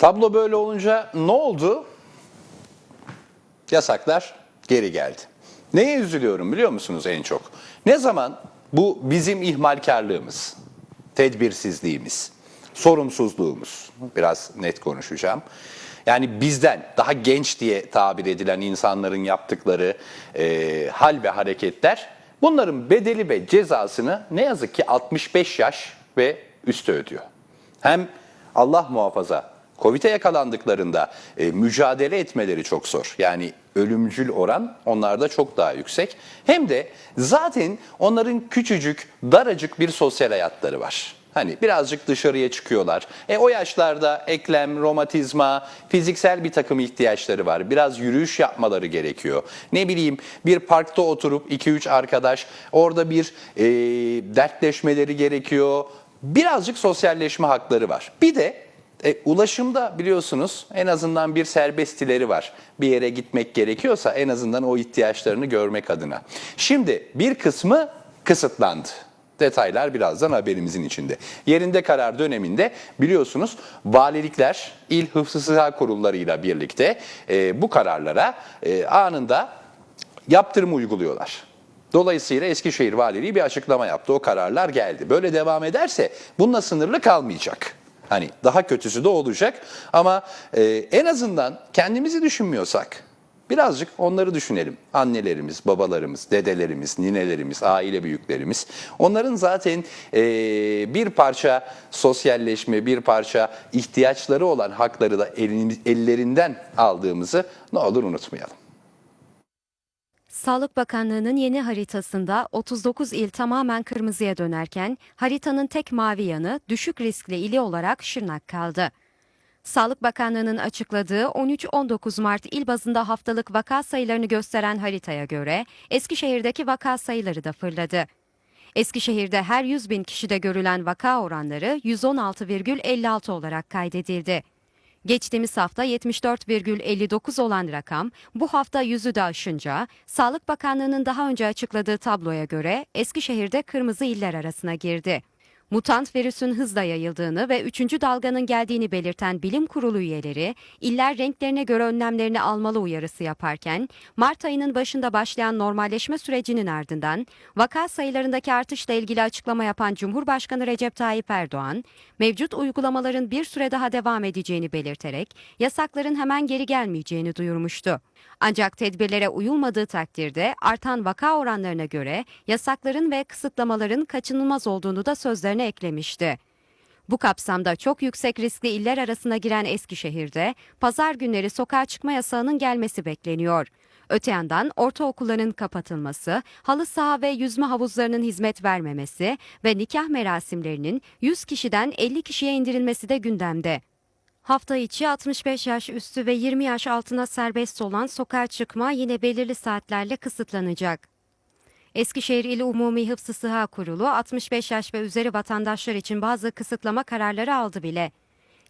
Tablo böyle olunca ne oldu? Yasaklar geri geldi. Neye üzülüyorum biliyor musunuz en çok? Ne zaman bu bizim ihmalkarlığımız, tedbirsizliğimiz, sorumsuzluğumuz, biraz net konuşacağım. Yani bizden daha genç diye tabir edilen insanların yaptıkları e, hal ve hareketler bunların bedeli ve cezasını ne yazık ki 65 yaş ve üstü ödüyor. Hem Allah muhafaza Covid'e yakalandıklarında e, mücadele etmeleri çok zor. Yani ölümcül oran onlarda çok daha yüksek. Hem de zaten onların küçücük, daracık bir sosyal hayatları var. Hani birazcık dışarıya çıkıyorlar. E o yaşlarda eklem, romatizma, fiziksel bir takım ihtiyaçları var. Biraz yürüyüş yapmaları gerekiyor. Ne bileyim bir parkta oturup 2-3 arkadaş orada bir e, dertleşmeleri gerekiyor. Birazcık sosyalleşme hakları var. Bir de e, ulaşımda biliyorsunuz en azından bir serbestileri var. Bir yere gitmek gerekiyorsa en azından o ihtiyaçlarını görmek adına. Şimdi bir kısmı kısıtlandı. Detaylar birazdan haberimizin içinde. Yerinde karar döneminde biliyorsunuz valilikler il hıfzı sıha kurullarıyla birlikte e, bu kararlara e, anında yaptırım uyguluyorlar. Dolayısıyla Eskişehir Valiliği bir açıklama yaptı. O kararlar geldi. Böyle devam ederse bununla sınırlı kalmayacak. Hani daha kötüsü de olacak ama e, en azından kendimizi düşünmüyorsak birazcık onları düşünelim. Annelerimiz, babalarımız, dedelerimiz, ninelerimiz, aile büyüklerimiz. Onların zaten e, bir parça sosyalleşme, bir parça ihtiyaçları olan hakları da elini- ellerinden aldığımızı ne olur unutmayalım. Sağlık Bakanlığı'nın yeni haritasında 39 il tamamen kırmızıya dönerken haritanın tek mavi yanı düşük riskli ili olarak Şırnak kaldı. Sağlık Bakanlığı'nın açıkladığı 13-19 Mart il bazında haftalık vaka sayılarını gösteren haritaya göre Eskişehir'deki vaka sayıları da fırladı. Eskişehir'de her 100 bin kişide görülen vaka oranları 116,56 olarak kaydedildi. Geçtiğimiz hafta 74,59 olan rakam bu hafta yüzü de aşınca Sağlık Bakanlığı'nın daha önce açıkladığı tabloya göre Eskişehir'de kırmızı iller arasına girdi. Mutant virüsün hızla yayıldığını ve 3. dalganın geldiğini belirten bilim kurulu üyeleri, iller renklerine göre önlemlerini almalı uyarısı yaparken, Mart ayının başında başlayan normalleşme sürecinin ardından vaka sayılarındaki artışla ilgili açıklama yapan Cumhurbaşkanı Recep Tayyip Erdoğan, mevcut uygulamaların bir süre daha devam edeceğini belirterek yasakların hemen geri gelmeyeceğini duyurmuştu. Ancak tedbirlere uyulmadığı takdirde artan vaka oranlarına göre yasakların ve kısıtlamaların kaçınılmaz olduğunu da sözlerine eklemişti. Bu kapsamda çok yüksek riskli iller arasına giren Eskişehir'de pazar günleri sokağa çıkma yasağının gelmesi bekleniyor. Öte yandan ortaokulların kapatılması, halı saha ve yüzme havuzlarının hizmet vermemesi ve nikah merasimlerinin 100 kişiden 50 kişiye indirilmesi de gündemde. Hafta içi 65 yaş üstü ve 20 yaş altına serbest olan sokağa çıkma yine belirli saatlerle kısıtlanacak. Eskişehir İl Umumi Hıfzı Sıha Kurulu 65 yaş ve üzeri vatandaşlar için bazı kısıtlama kararları aldı bile.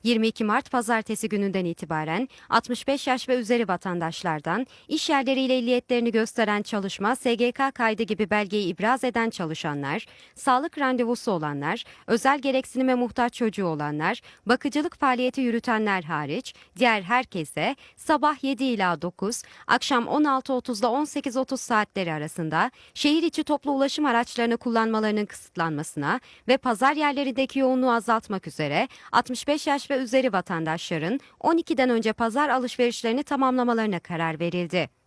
22 Mart pazartesi gününden itibaren 65 yaş ve üzeri vatandaşlardan iş yerleriyle illiyetlerini gösteren çalışma, SGK kaydı gibi belgeyi ibraz eden çalışanlar, sağlık randevusu olanlar, özel gereksinime muhtaç çocuğu olanlar, bakıcılık faaliyeti yürütenler hariç diğer herkese sabah 7 ila 9, akşam 16.30 ile 18.30 saatleri arasında şehir içi toplu ulaşım araçlarını kullanmalarının kısıtlanmasına ve pazar yerlerindeki yoğunluğu azaltmak üzere 65 yaş ve üzeri vatandaşların 12'den önce pazar alışverişlerini tamamlamalarına karar verildi.